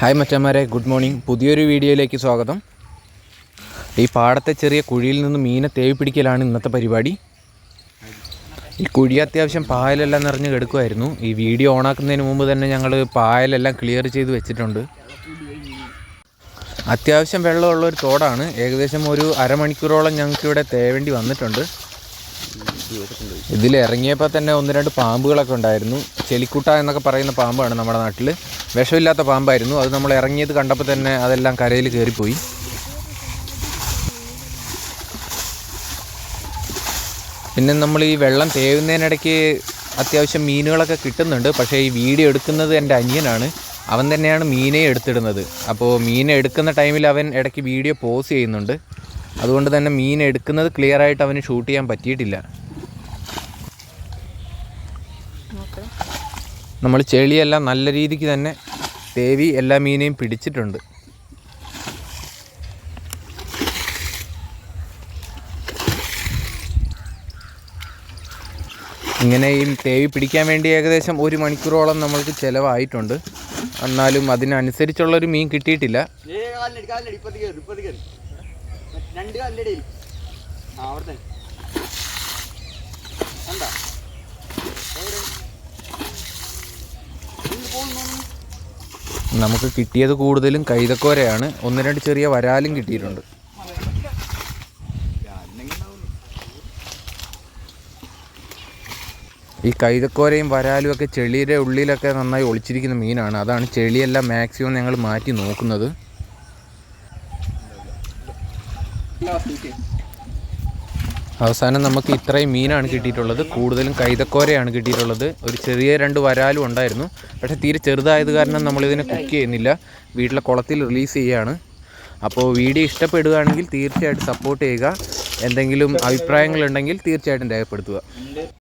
Hi മച്ചന്മാരെ good morning. പുതിയൊരു വീഡിയോയിലേക്ക് സ്വാഗതം. ഈ പാടത്തെ ചെറിയ കുഴിയിൽ നിന്ന് മീനെ തേവി പിടിക്കലാണ് ഇന്നത്തെ പരിപാടി. ഈ കുഴി അത്യാവശ്യം പായലെല്ലാം നിറഞ്ഞ് കിടക്കുമായിരുന്നു ഈ വീഡിയോ ഓണാക്കുന്നതിന് മുമ്പ് തന്നെ ഞങ്ങൾ പായലെല്ലാം ക്ലിയർ ചെയ്ത് വെച്ചിട്ടുണ്ട്. അത്യാവശ്യം വെള്ളമുള്ള ഒരു തോടാണ്. ഏകദേശം ഒരു അരമണിക്കൂറോളം ഞങ്ങൾക്ക് ഇവിടെ തേവേണ്ടി വന്നിട്ടുണ്ട്. ഇതിൽ ഇറങ്ങിയപ്പോൾ തന്നെ ഒന്ന് രണ്ട് പാമ്പുകളൊക്കെ ഉണ്ടായിരുന്നു. ചെലിക്കുട്ട എന്നൊക്കെ പറയുന്ന പാമ്പാണ് നമ്മുടെ നാട്ടിൽ വിഷമില്ലാത്ത പാമ്പായിരുന്നു. അത് നമ്മൾ ഇറങ്ങിയത് കണ്ടപ്പോൾ തന്നെ അതെല്ലാം കരയിൽ കയറിപ്പോയി പിന്നെ നമ്മൾ ഈ വെള്ളം തേവുന്നതിനിടയ്ക്ക് അത്യാവശ്യം മീനുകളൊക്കെ കിട്ടുന്നുണ്ട്. പക്ഷേ ഈ വീഡിയോ എടുക്കുന്നത് എന്റെ അനിയനാണ്. അവൻ തന്നെയാണ് മീനെ എടുത്തിടുന്നത്. അപ്പോൾ മീനെ എടുക്കുന്ന ടൈമിൽ അവൻ ഇടയ്ക്ക് വീഡിയോ പോസ് ചെയ്യുന്നുണ്ട്. അതുകൊണ്ട് തന്നെ മീൻ എടുക്കുന്നത് ക്ലിയർ ആയിട്ട് അവന് ഷൂട്ട് ചെയ്യാൻ പറ്റിയിട്ടില്ല. നമ്മൾ ചെളിയെല്ലാം നല്ല രീതിക്ക് തന്നെ തേവി എല്ലാ മീനെയും പിടിച്ചിട്ടുണ്ട്. ഇങ്ങനെ ഈ തേവി പിടിക്കാൻ വേണ്ടി ഏകദേശം ഒരു മണിക്കൂറോളം നമ്മൾക്ക് ചിലവായിട്ടുണ്ട്. എന്നാലും അതിനനുസരിച്ചുള്ളൊരു മീൻ കിട്ടിയിട്ടില്ല. രണ്ട് കാലിലടി ആ അവിടെ തന്നെ കണ്ടാ? നമുക്ക് കിട്ടിയത് കൂടുതലും കൈതക്കോരയാണ്. ഒന്ന് രണ്ട് ചെറിയ വരാലും കിട്ടിയിട്ടുണ്ട്. ഈ കൈതക്കോരയും വരാലും ഒക്കെ ചെളിയുടെ ഉള്ളിലൊക്കെ നന്നായി ഒളിച്ചിരിക്കുന്ന മീനാണ്. അതാണ് ചെളിയെല്ലാം മാക്സിമം ഞങ്ങൾ മാറ്റി നോക്കുന്നത്. അവസാനം നമുക്ക് ഇത്രയും മീനാണ് കിട്ടിയിട്ടുള്ളത്. കൂടുതലും കൈതക്കോരയാണ് കിട്ടിയിട്ടുള്ളത്. ഒരു ചെറിയ രണ്ട് വരാലും ഉണ്ടായിരുന്നു. പക്ഷെ തീരെ ചെറുതായത് കാരണം നമ്മളിതിനെ കുക്ക് ചെയ്യുന്നില്ല. വീട്ടിലെ കുളത്തിൽ റിലീസ് ചെയ്യുകയാണ് അപ്പോൾ വീഡിയോ ഇഷ്ടപ്പെടുകയാണെങ്കിൽ തീർച്ചയായിട്ടും സപ്പോർട്ട് ചെയ്യുക. എന്തെങ്കിലും അഭിപ്രായങ്ങളുണ്ടെങ്കിൽ തീർച്ചയായിട്ടും രേഖപ്പെടുത്തുക.